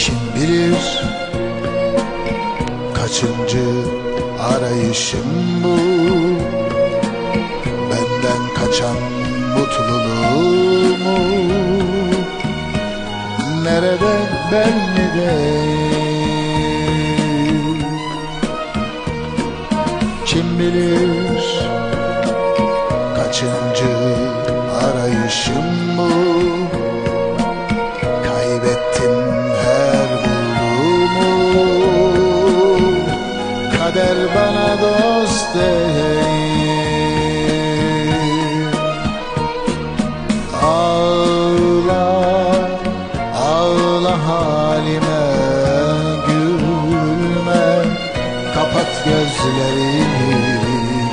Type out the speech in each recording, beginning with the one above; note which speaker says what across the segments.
Speaker 1: Kim bilir kaçıncı arayışım bu? Benden kaçan mutluluğumu Nerede belli değil? Kim bilir kaçıncı arayışım bu Kader bana dost değil. Ağla, ağla halime gülme. Kapat gözlerini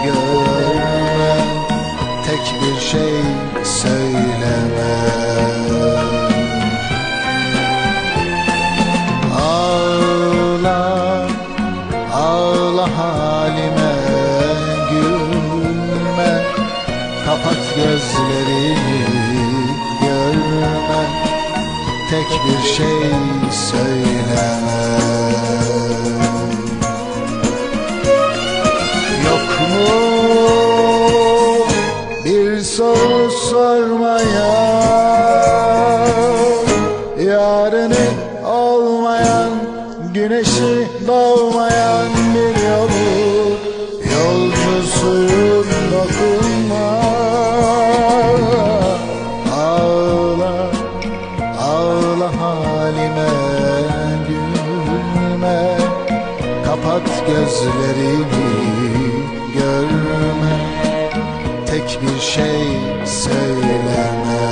Speaker 1: görme. Tek bir şey söyleme Kapat gözlerini görme Tek bir şey söyleme Yok mu bir soru sormaya? Yarını olmayan Güneşi doğmayan bir yolu. Yolcusuyum dokunma Kapat gözlerini görme. Tek bir şey söyleme